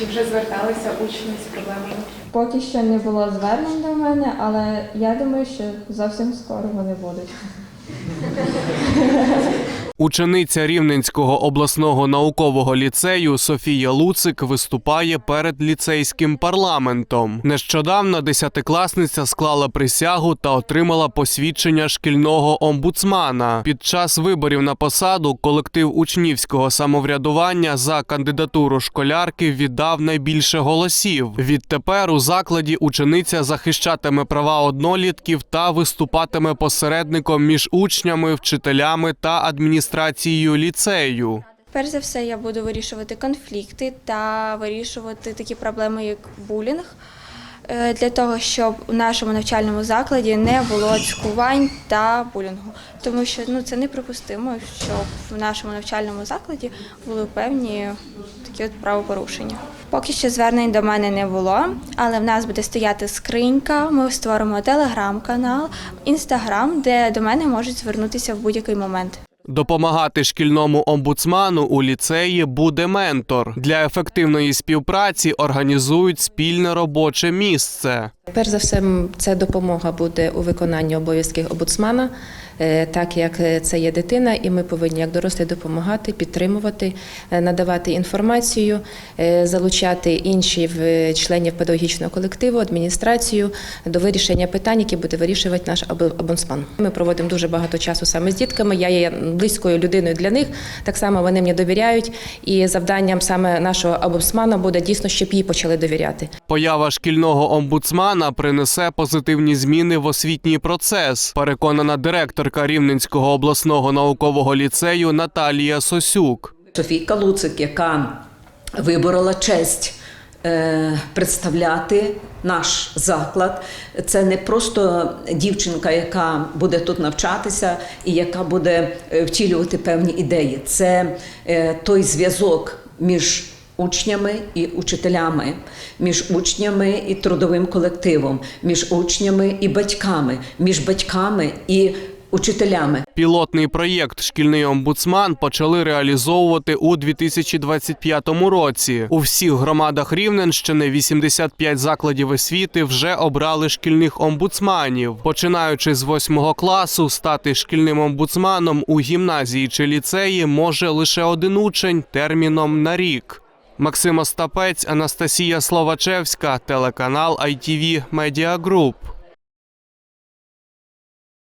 Чи вже зверталися учні з проблемами? Поки що не було звернень до мене, але я думаю, що зовсім скоро вони будуть. Учениця Рівненського обласного наукового ліцею Софія Луцик виступає перед ліцейським парламентом. Нещодавно десятикласниця склала присягу та отримала посвідчення шкільного омбудсмана. Під час виборів на посаду колектив учнівського самоврядування за кандидатуру школярки віддав найбільше голосів. Відтепер у закладі учениця захищатиме права однолітків та виступатиме посередником між учнями, вчителями та адміністрацією ліцею. Перш за все, я буду вирішувати конфлікти та вирішувати такі проблеми, як булінг, е, для того, щоб у нашому навчальному закладі не було цькувань та булінгу. Тому що ну, це неприпустимо, щоб в нашому навчальному закладі були певні такі от правопорушення. Поки що звернень до мене не було, але в нас буде стояти скринька. Ми створимо телеграм-канал, інстаграм, де до мене можуть звернутися в будь-який момент. Допомагати шкільному омбудсману у ліцеї буде ментор. Для ефективної співпраці організують спільне робоче місце. Перш за все, це допомога буде у виконанні обов'язків омбудсмана, так як е, це є дитина, і ми повинні як дорослі допомагати, підтримувати, е, надавати інформацію, е, залучати інших е, членів педагогічного колективу, адміністрацію до вирішення питань, які буде вирішувати наш об- омбудсман. Ми проводимо дуже багато часу саме з дітками. Я є близькою людиною для них. Так само вони мені довіряють. І завданням саме нашого омбудсмана буде дійсно, щоб їй почали довіряти. Поява шкільного омбудсмана принесе позитивні зміни в освітній процес. Переконана директорка Рівненського обласного наукового ліцею Наталія Сосюк. Софійка Луцик, яка виборола честь е, представляти наш заклад. Це не просто дівчинка, яка буде тут навчатися і яка буде е, втілювати певні ідеї. Це е, той зв'язок між учнями і учителями, між учнями і трудовим колективом, між учнями і батьками, між батьками і учителями. Пілотний проєкт Шкільний омбудсман почали реалізовувати у 2025 році. У всіх громадах Рівненщини 85 закладів освіти вже обрали шкільних омбудсманів. Починаючи з 8 класу, стати шкільним омбудсманом у гімназії чи ліцеї може лише один учень терміном на рік. Максим Остапець, Анастасія Словачевська, телеканал ITV Media Group.